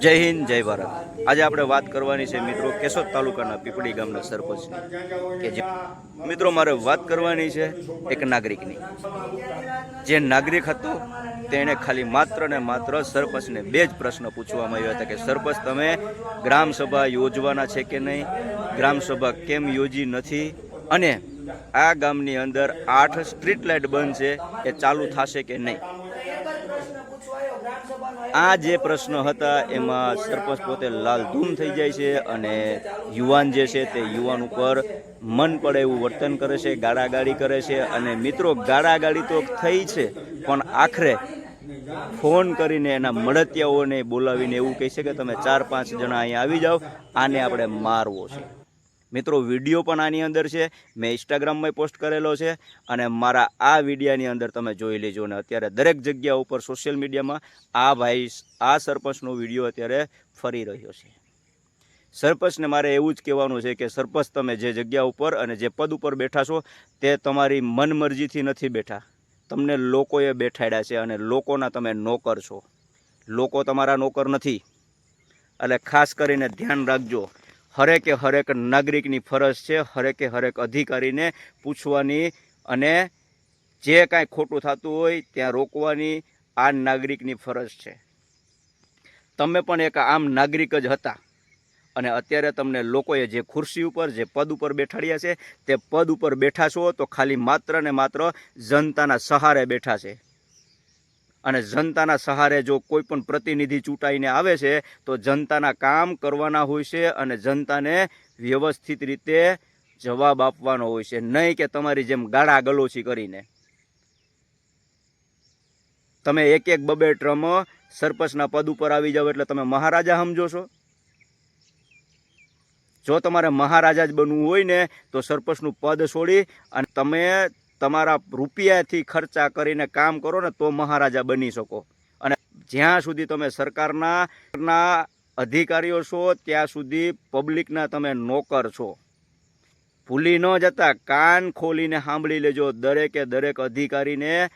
જય હિન્દ, જય ભારત. આજે આપણે વાત કરવાની છે મિત્રો કેશોદ તાલુકાના પીપળી ગામના સરપંચની કે જે મિત્રો, મારે વાત કરવાની છે એક નાગરિકની. જે નાગરિક હતો, તેણે ખાલી માત્ર ને માત્ર સરપંચને બે જ પ્રશ્ન પૂછવામાં આવ્યા હતા કે, સરપંચ, તમે ગ્રામસભા યોજવાના છે કે નહીં? ગ્રામસભા કેમ યોજી નથી? અને આ ગામની અંદર આઠ સ્ટ્રીટ લાઇટ બંધ છે, એ ચાલુ થશે કે નહીં? આ જે પ્રશ્ન હતા એમાં સરપંચ પોતે લાલ ધૂમ થઈ જાય છે અને યુવાન જે છે તે યુવાન ઉપર મન પડે એવું વર્તન કરે છે, ગાળાગાળી કરે છે અને મિત્રો ગાળાગાળી તો થઈ છે, પણ આખરે ફોન કરીને એના મળતિયાઓને બોલાવીને એવું કહે છે કે તમે ચાર પાંચ જણા અહીંયા આવી જાઓ, આને આપણે મારવો છે. મિત્રો, વીડિયો પણ આની અંદર છે. મેં ઇન્સ્ટાગ્રામમાં પોસ્ટ કરેલો છે અને મારા આ વિડીયાની અંદર તમે જોઈ લેજો ને અત્યારે દરેક જગ્યા ઉપર સોશિયલ મીડિયામાં આ ભાઈ, આ સરપંચનો વીડિયો અત્યારે ફરી રહ્યો છે. સરપંચને મારે એવું જ કહેવાનું છે કે સરપંચ તમે જે જગ્યા ઉપર અને જે પદ ઉપર બેઠા છો તે તમારી મનમરજીથી નથી બેઠા. તમને લોકોએ બેઠાડ્યા છે અને લોકોના તમે નોકર છો. લોકો તમારા નોકર નથી. એટલે ખાસ કરીને ધ્યાન રાખજો. હરેકે હરેક નાગરિકની ફરજ છે, હરેકે હરેક અધિકારીને પૂછવાની અને જે કાંઈ ખોટું થતું હોય ત્યાં રોકવાની આ નાગરિકની ફરજ છે. તમે પણ એક આમ નાગરિક જ હતા અને અત્યારે તમને લોકોએ જે ખુરશી ઉપર, જે પદ ઉપર બેઠાડ્યા છે, તે પદ ઉપર બેઠા છો તો ખાલી માત્ર ને માત્ર જનતાના સહારે બેઠા છે. અને જનતાના સહારે જો કોઈ પણ પ્રતિનિધિ ચૂંટાઈને આવે છે, તો જનતાના કામ કરવાના હોય છે અને જનતાને વ્યવસ્થિત રીતે જવાબ આપવાનો હોય છે. નહીં કે તમારી જેમ ગાળા ગલોચી કરીને. તમે એક એક બબે ટ્રમ સરપંચના પદ ઉપર આવી જાઓ એટલે તમે મહારાજા સમજો છો. જો તમારે મહારાજા જ બનવું હોય ને, તો સરપંચનું પદ છોડી અને તમે તમારા રૂપિયાથી ખર્ચા કરીને કામ કરો ને તો મહારાજા બની શકો. અને જ્યાં સુધી તમે સરકારના અધિકારીઓ છો, ત્યાં સુધી પબ્લિકના તમે નોકર છો. ભૂલી ન જતા કાન ખોલીને સાંભળી લેજો, દરેકે દરેક અધિકારીને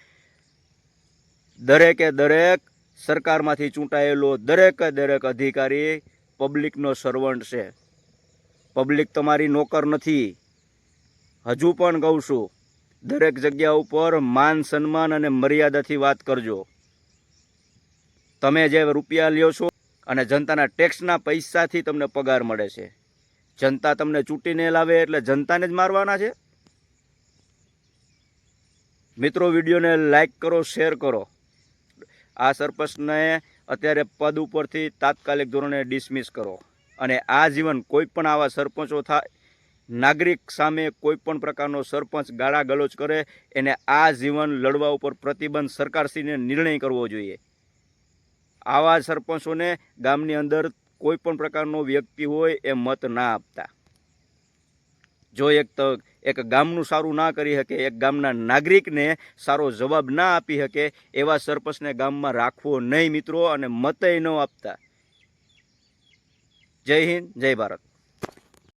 દરેકે દરેક સરકારમાંથી ચૂંટાયેલો દરેકે દરેક અધિકારી પબ્લિકનો સર્વન્ટ છે. પબ્લિક તમારી નોકર નથી. હજુ પણ કહું છું. દરેક જગ્યા ઉપર માન, સન્માન અને મર્યાદાથી વાત કરજો. તમે જે રૂપિયા લ્યો છો અને જનતાના ટેક્સના પૈસાથી તમને પગાર મળે છે. જનતા તમને ચૂંટીને લાવે એટલે જનતાને જ મારવાના છે. મિત્રો, વિડીયોને લાઈક કરો, શેર કરો. આ સરપંચને અત્યારે પદ ઉપરથી તાત્કાલિક ધોરણે ડિસમિસ કરો. અને આ જીવન કોઈ પણ આવા સરપંચો થાય નાગરિક સામે કોઈ પણ પ્રકારનો સરપંચ ગાળા ગલોચ કરે, એને આ જીવન લડવા ઉપર પ્રતિબંધ સરકારશ્રીને નિર્ણય કરવો જોઈએ. આવા સરપંચોને ગામની અંદર કોઈ પણ પ્રકારનો વ્યક્તિ હોય એ મત ના આપતા. જો એક તો એક ગામનું સારું ના કરી શકે, એક ગામના નાગરિકને સારો જવાબ ના આપી શકે, એવા સરપંચને ગામમાં રાખવો નહીં મિત્રો અને મતય ન આપતા. જય હિન્દ, જય ભારત.